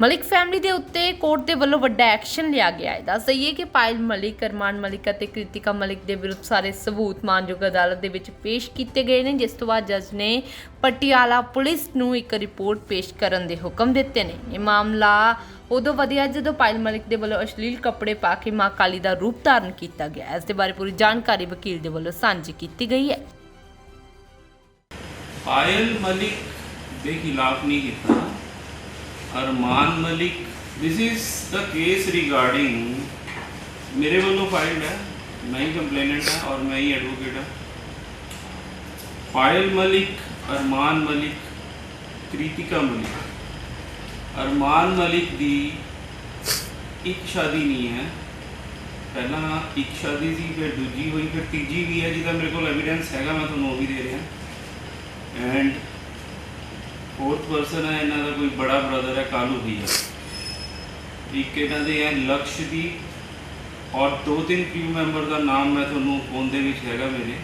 Malik family ਦੇ ਉੱਤੇ court ਦੇ ਵੱਲੋਂ ਵੱਡਾ ਐਕਸ਼ਨ ਲਿਆ ਗਿਆ ਹੈ। ਦੱਸ ਦਈਏ ਕਿ ਪਾਇਲ ਮਲਿਕ, ਅਰਮਾਨ ਮਲਿਕ ਅਤੇ ਕ੍ਰਿਤਿਕਾ ਮਲਿਕ ਦੇ ਵਿਰੁੱਧ ਸਾਰੇ ਸਬੂਤ ਮਾਨਯੋਗ ਅਦਾਲਤ ਦੇ ਵਿੱਚ ਪੇਸ਼ ਕੀਤੇ ਗਏ ਨੇ, ਜਿਸ ਤੋਂ ਬਾਅਦ ਜੱਜ ਨੇ ਪਟਿਆਲਾ ਪੁਲਿਸ ਨੂੰ ਇੱਕ ਰਿਪੋਰਟ ਪੇਸ਼ ਕਰਨ ਦੇ ਹੁਕਮ ਦਿੱਤੇ ਨੇ। ਇਹ ਮਾਮਲਾ ਉਦੋਂ ਵਧਿਆ ਜਦੋਂ ਪਾਇਲ ਮਲਿਕ ਦੇ ਵੱਲੋਂ ਅਸ਼ਲੀਲ ਕੱਪੜੇ ਪਾ ਕੇ ਮਾਂ ਕਾਲੀ ਦਾ ਰੂਪ ਧਾਰਨ ਕੀਤਾ ਗਿਆ ਇਸ ਦੇ ਬਾਰੇ ਪੂਰੀ ਜਾਣਕਾਰੀ ਵਕੀਲ ਦੇ ਵੱਲੋਂ ਸਾਂਝੀ ਕੀਤੀ ਗਈ ਹੈ। ਪਾਇਲ ਮਲਿਕ ਦੇ ਖਿਲਾਫ ਨਹੀਂ ਕੀਤਾ। ਅਰਮਾਨ Malik, this is the case regarding ਮੇਰੇ ਵੱਲੋਂ ਫਾਈਲਡ ਹੈ, ਮੈਂ ਹੀ ਕੰਪਲੇਨੈਂਟ ਹਾਂ ਔਰ ਮੈਂ ਹੀ ਐਡਵੋਕੇਟ ਹਾਂ। ਪਾਇਲ ਮਲਿਕ, ਅਰਮਾਨ ਮਲਿਕ, ਕ੍ਰਿਤਿਕਾ ਮਲਿਕ। ਅਰਮਾਨ ਮਲਿਕ ਦੀ ਇੱਕ ਸ਼ਾਦੀ ਨਹੀਂ ਹੈ। ਪਹਿਲਾਂ ਇੱਕ ਸ਼ਾਦੀ ਸੀ, ਫਿਰ ਦੂਜੀ ਹੋਈ, ਫਿਰ ਤੀਜੀ ਵੀ ਹੈ ਜਿਹਦਾ ਮੇਰੇ ਕੋਲ ਐਵੀਡੈਂਸ ਹੈਗਾ, ਮੈਂ ਤੁਹਾਨੂੰ ਉਹ ਵੀ ਦੇ ਰਿਹਾ। ਐਂਡ ਫੋਰਥ ਪਰਸਨ ਹੈ ਇਹਨਾਂ ਦਾ ਕੋਈ ਬੜਾ ਬ੍ਰਦਰ ਹੈ ਕਾਲੂ ਭਈਆ ਇੱਕ ਇਹਨਾਂ ਦੇ ਹੈ ਲਕਸ਼ਦੀਪ ਔਰ ਦੋ ਤਿੰਨ ਕ੍ਰੂ ਮੈਂਬਰ ਦਾ ਨਾਮ ਮੈਂ ਤੁਹਾਨੂੰ ਫੋਨ ਦੇ ਵਿੱਚ ਹੈਗਾ ਮੇਰੇ।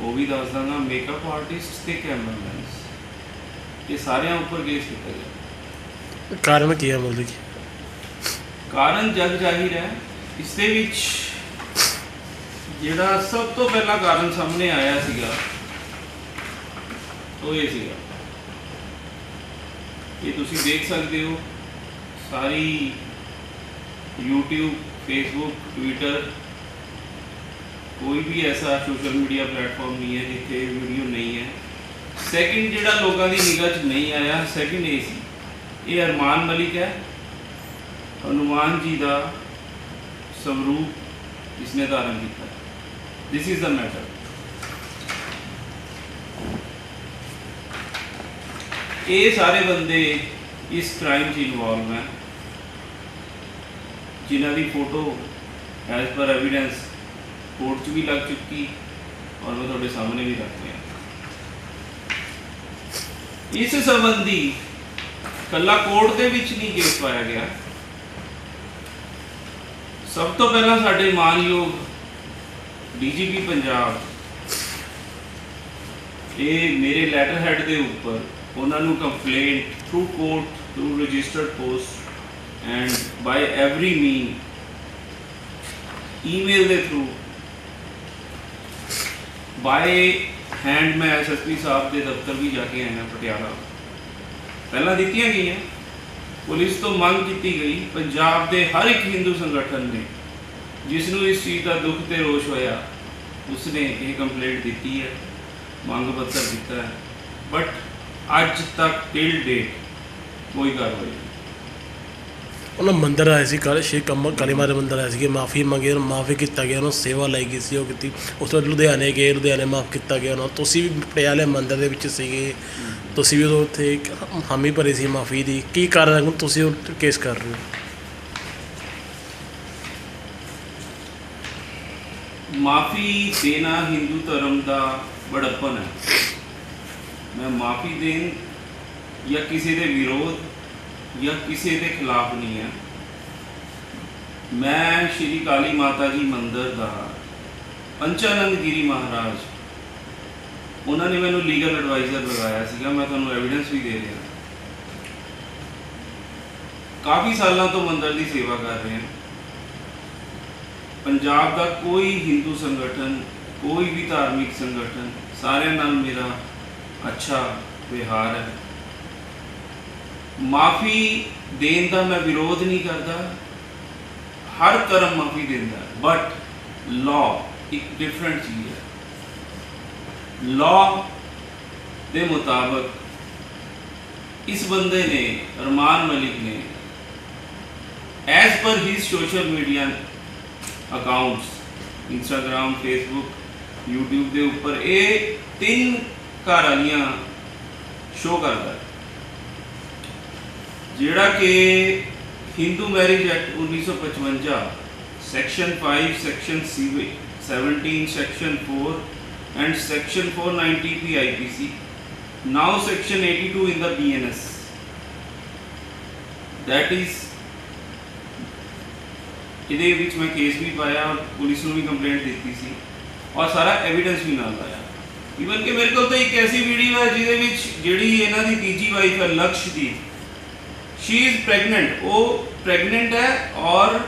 ਉਹ ਵੀ ਦੱਸ ਦਾਂਗਾ ਮੇਕਅਪ ਆਰਟਿਸਟ ਤੇ ਕੈਮਰਾਮੈਨਸ ਇਹ ਸਾਰਿਆਂ ਉੱਪਰ ਕੇਸ ਕੀਤਾ ਗਿਆ। ਕਾਰਨ ਕੀ ਹੈ ਮਤਲਬ ਕਿ ਕਾਰਨ ਜਗ ਜ਼ਾਹਿਰ ਹੈ। ਇਸ ਦੇ ਵਿੱਚ ਜਿਹੜਾ ਸਭ ਤੋਂ ਪਹਿਲਾ ਕਾਰਨ ਸਾਹਮਣੇ ਆਇਆ ਸੀਗਾ ਉਹ ਇਹ ਸੀਗਾ। ਇਹ ਤੁਸੀਂ ਦੇਖ ਸਕਦੇ ਹੋ ਸਾਰੀ YouTube, Facebook, Twitter, ਕੋਈ ਵੀ ਐਸਾ ਸੋਸ਼ਲ ਮੀਡੀਆ ਪਲੇਟਫਾਰਮ ਨਹੀਂ ਹੈ ਜਿੱਥੇ ਵੀਡੀਓ ਨਹੀਂ ਹੈ। ਸੈਕਿੰਡ ਜਿਹੜਾ ਲੋਕਾਂ ਦੀ ਨਿਗਾਹ 'ਚ ਨਹੀਂ ਆਇਆ ਸੈਕਿੰਡ ਇਹ ਸੀ। ਇਹ ਅਰਮਾਨ ਮਲਿਕ ਹੈ। ਹਨੂਮਾਨ ਜੀ ਦਾ ਸਵਰੂਪ ਇਸਨੇ ਧਾਰਨ ਕੀਤਾ। ਦਿਸ ਇਜ਼ ਦਾ ਮੈਟਰ ਇਹ ਸਾਰੇ ਬੰਦੇ ਇਸ ਕ੍ਰਾਈਮ 'ਚ ਇਨਵੋਲਵ ਹੈ ਜਿਨ੍ਹਾਂ ਦੀ photo as per evidence court 'ਚ ਵੀ ਲੱਗ ਚੁੱਕੀ ਔਰ ਮੈਂ ਤੁਹਾਡੇ ਸਾਹਮਣੇ ਵੀ ਰੱਖ ਰਿਹਾ ਇਸ ਸੰਬੰਧੀ ਕੱਲਾ ਕੋਰਟ ਦੇ ਵਿੱਚ ਨਹੀਂ ਕੇਸ ਪਾਇਆ ਗਿਆ। ਸਭ ਤੋਂ ਪਹਿਲਾਂ ਸਾਡੇ ਮਾਨਯੋਗ ਡੀਜੀਪੀ ਪੰਜਾਬ, ਇਹ ਮੇਰੇ ਲੈਟਰ ਹੈਡ ਦੇ ਉੱਪਰ ਉਹਨਾਂ ਨੂੰ complaint through court through registered post and by every mean email ਦੇ ਥਰੂ ਬਾਈ ਹੈਂਡ ਮੈਂ ਐਸਐਸਪੀ ਸਾਹਿਬ ਦੇ ਦਫ਼ਤਰ ਵੀ ਜਾ ਕੇ ਆਇਆ ਪਟਿਆਲਾ। ਪਹਿਲਾਂ ਦਿੱਤੀਆਂ ਗਈਆਂ। ਪੁਲਿਸ ਤੋਂ ਮੰਗ ਕੀਤੀ ਗਈ, ਪੰਜਾਬ ਦੇ ਹਰ ਇੱਕ ਹਿੰਦੂ ਸੰਗਠਨ ਨੇ, ਜਿਸ ਨੂੰ ਇਸ ਚੀਜ਼ ਦਾ ਦੁੱਖ ਤੇ ਰੋਸ਼ ਹੋਇਆ, ਉਸਨੇ ਇਹ ਕੰਪਲੇਂਟ ਦਿੱਤੀ ਹੈ, ਮੰਗ ਪੱਤਰ ਦਿੱਤਾ ਹੈ। ਬਟ ਅੱਜ ਤੱਕ ਟਿਲ ਡੇਟ ਕੋਈ ਕਾਰਵਾਈ ਨਹੀਂ। ਉਹਨਾਂ ਮੰਦਰ ਆਏ ਸੀ ਕੱਲ ਸ਼੍ਰੀ ਕਮ ਕਾਲੀ ਮਾਤਾ ਦੇ ਮੰਦਰ ਆਏ ਸੀਗੇ ਮਾਫੀ ਮੰਗੇ ਉਹਨਾਂ ਮਾਫੀ ਕੀਤਾ ਗਿਆ ਉਹਨਾਂ ਸੇਵਾ ਲਈ ਗਈ ਸੀ ਉਹ ਕੀਤੀ। ਉਸ ਤੋਂ ਬਾਅਦ ਲੁਧਿਆਣੇ ਗਏ ਲੁਧਿਆਣੇ ਮਾਫ ਕੀਤਾ ਗਿਆ ਉਹਨਾਂ ਤੁਸੀਂ ਵੀ ਪਟਿਆਲੇ ਮੰਦਰ ਦੇ ਵਿੱਚ ਸੀਗੇ। ਤੁਸੀਂ ਵੀ ਉਦੋਂ ਉੱਥੇ ਇੱਕ ਹਾਮੀ ਭਰੀ ਸੀ ਮਾਫੀ ਦੀ। ਕੀ ਕਾਰਨ ਹੈ? ਕਿ ਤੁਸੀਂ ਉਹ ਕੇਸ ਕਰ ਰਹੇ ਹੋ। ਮਾਫੀ ਦੇਣਾ ਹਿੰਦੂ ਧਰਮ ਦਾ ਬੜਪਨ ਹੈ। ਮੈਂ ਮਾਫੀ ਦੇਣ ਜਾਂ ਕਿਸੇ ਦੇ ਵਿਰੋਧ ਜਾਂ ਕਿਸੇ ਦੇ ਖਿਲਾਫ ਨਹੀਂ ਹੈ। ਮੈਂ ਸ਼੍ਰੀ ਕਾਲੀ ਮਾਤਾ ਜੀ ਮੰਦਿਰ ਦਾ ਪੰਚਾਨੰਦ ਗਿਰੀ ਮਹਾਰਾਜ, ਉਹਨਾਂ ਨੇ ਮੈਨੂੰ ਲੀਗਲ ਐਡਵਾਈਜ਼ਰ ਲਗਾਇਆ ਸੀਗਾ, ਮੈਂ ਤੁਹਾਨੂੰ ਐਵੀਡੈਂਸ ਵੀ ਦੇ ਰਿਹਾ। ਕਾਫੀ ਸਾਲਾਂ ਤੋਂ ਮੰਦਰ ਦੀ ਸੇਵਾ ਕਰ ਰਹੇ ਹਾਂ। ਪੰਜਾਬ ਦਾ ਕੋਈ ਹਿੰਦੂ ਸੰਗਠਨ, ਕੋਈ ਵੀ ਧਾਰਮਿਕ ਸੰਗਠਨ ਸਾਰਿਆਂ ਨਾਲ ਮੇਰਾ ਅੱਛਾ, ਵਿਹਾਰ ਹੈ। ਮਾਫੀ ਦੇਣ ਦਾ ਮੈਂ ਵਿਰੋਧ ਨਹੀਂ ਕਰਦਾ। ਹਰ ਕਰਮ ਮਾਫੀ ਦਿੰਦਾ ਬਟ ਲਾਅ ਇੱਕ ਡਿਫਰੈਂਟ ਚੀਜ਼ ਹੈ। ਲਾਅ ਦੇ ਮੁਤਾਬਕ ਇਸ ਬੰਦੇ ਨੇ ਰਮਾਨ ਮਲਿਕ ਨੇ as per his social media accounts Instagram Facebook YouTube ਦੇ ਉੱਪਰ ਇਹ ਤਿੰਨ ਘਰ ਵਾਲੀਆਂ ਸ਼ੋ ਕਰਦਾ ਹੈ। ਜਿਹੜਾ ਕਿ Hindu marriage act 1955 section 5 section 17 section 4 and section 490 PIPC now section 82 in the BNS that is, ਇਹਦੇ ਵਿੱਚ ਮੈਂ ਕੇਸ ਵੀ ਪਾਇਆ ਔਰ ਪੁਲਿਸ ਨੂੰ ਵੀ ਕੰਪਲੇਂਟ ਦਿੱਤੀ ਸੀ ਔਰ ਸਾਰਾ ਐਵੀਡੈਂਸ ਵੀ ਨਾਲ ਲਾਇਆ। ਇਵਨ ਕਿ ਮੇਰੇ ਕੋਲ ਤਾਂ ਇੱਕ ਐਸੀ ਵੀਡੀਓ ਹੈ ਜਿਹਦੇ ਵਿੱਚ ਜਿਹੜੀ ਇਹਨਾਂ ਦੀ ਤੀਜੀ ਵਾਈਫ ਹੈ ਲਕਸ਼ਦੀਪ ਸ਼ੀ ਇਜ਼ ਪ੍ਰੈਗਨੈਂਟ ਉਹ ਪ੍ਰੈਗਨੈਂਟ ਹੈ ਔਰ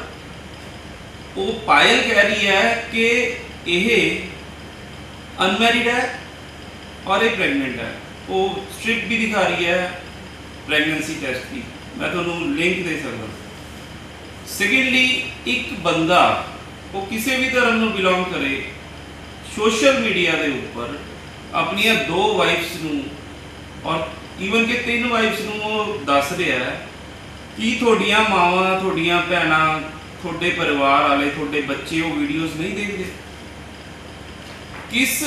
ਉਹ ਪਾਇਲ ਕਹਿ ਰਹੀ ਹੈ ਕਿ ਇਹ ਅਨਮੈਰਿਡ ਹੈ ਔਰ ਇਹ ਪ੍ਰੈਗਨੈਂਟ ਹੈ। ਉਹ ਸਟ੍ਰਿਪ ਵੀ ਦਿਖਾ ਰਹੀ ਹੈ ਪ੍ਰੈਗਨੈਂਸੀ ਟੈਸਟ ਦੀ। ਮੈਂ ਤੁਹਾਨੂੰ ਲਿੰਕ ਦੇ ਸਕਦਾ। ਸੈਕਿੰਡਲੀ ਇੱਕ ਬੰਦਾ, ਉਹ ਕਿਸੇ ਵੀ ਧਰਮ ਨੂੰ ਬਿਲੋਂਗ ਕਰੇ ਸੋਸ਼ਲ ਮੀਡੀਆ ਦੇ ਉੱਪਰ ਆਪਣੀਆਂ ਦੋ ਵਾਈਫਸ ਨੂੰ ਔਰ ਈਵਨ ਕਿ ਤਿੰਨ ਵਾਈਫਸ ਨੂੰ ਉਹ ਦੱਸ ਰਿਹਾ ਹੈ ਕਿ ਤੁਹਾਡੀਆਂ ਮਾਵਾਂ, ਤੁਹਾਡੀਆਂ ਭੈਣਾਂ, ਤੁਹਾਡੇ ਪਰਿਵਾਰ ਵਾਲੇ, ਤੁਹਾਡੇ ਬੱਚੇ ਉਹ ਵੀਡੀਓਜ਼ ਨਹੀਂ ਦੇਖਦੇ। ਕਿਸ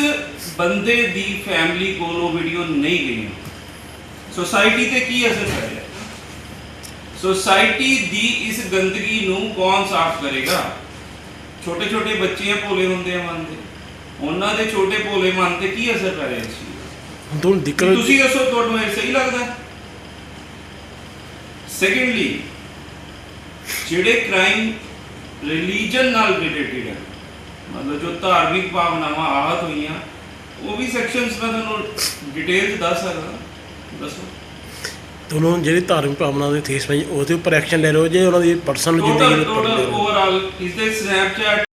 ਬੰਦੇ ਦੀ ਫੈਮਿਲੀ ਕੋਲ ਉਹ ਵੀਡੀਓ ਨਹੀਂ ਗਈਆਂ? ਸੋਸਾਇਟੀ ਤੇ ਕੀ ਅਸਰ ਪੈ ਰਿਹਾ? ਸੋਸਾਇਟੀ ਦੀ ਇਸ ਗੰਦਗੀ ਨੂੰ ਕੌਣ ਸਾਫ਼ ਕਰੇਗਾ? ਛੋਟੇ ਛੋਟੇ ਬੱਚੇ ਭੋਲੇ ਹੁੰਦੇ ਆ ਮਨ ਦੇ ਉਹਨਾਂ ਦੇ ਛੋਟੇ ਭੋਲੇ ਮਨ ਤੇ ਕੀ ਅਸਰ ਪੈ ਰਿਹਾ ਇਸ ਚੀਜ਼ ਦਾ ਹੁਣ ਦਿੱਕਤ ਤੁਸੀਂ ਦੱਸੋ ਤੁਹਾਨੂੰ ਇਹ ਸਹੀ ਲੱਗਦਾ ਸੈਕੰਡਲੀ ਜਿਹੜੇ ਕ੍ਰਾਈਮ ਰਿਲੀਜਨ ਨਾਲ ਰਿਲੇਟਡ ਹੈ ਮਤਲਬ ਜੋ ਧਾਰਮਿਕ ਭਾਵਨਾਵਾਂ ਆਹਤ ਹੋਈਆਂ ਉਹ ਵੀ ਸੈਕਸ਼ਨਸ ਮੈਂ ਤੁਹਾਨੂੰ ਡਿਟੇਲ ਦੱਸ ਸਕਦਾ। ਦੱਸੋ। ਤੁਹਾਨੂੰ ਜਿਹੜੀ ਧਾਰਮਿਕ ਭਾਵਨਾ ਦੇ ਠੇਸ ਪਈ ਉਹਦੇ ਉੱਪਰ ਐਕਸ਼ਨ ਲੈ ਰਹੇ ਹੋ ਜੇ ਉਹਨਾਂ ਦੀ ਪਰਸਨਲ ਜ਼ਿੰਦਗੀ ਟੋਟਲ ਦੇ ਉੱਪਰ ਲੈ ਟੋਟਲ ਰਹੇ ਹੋ? ਓਵਰਆਲ ਇਸ ਦੇ ਸਨੈਪਚੈਟ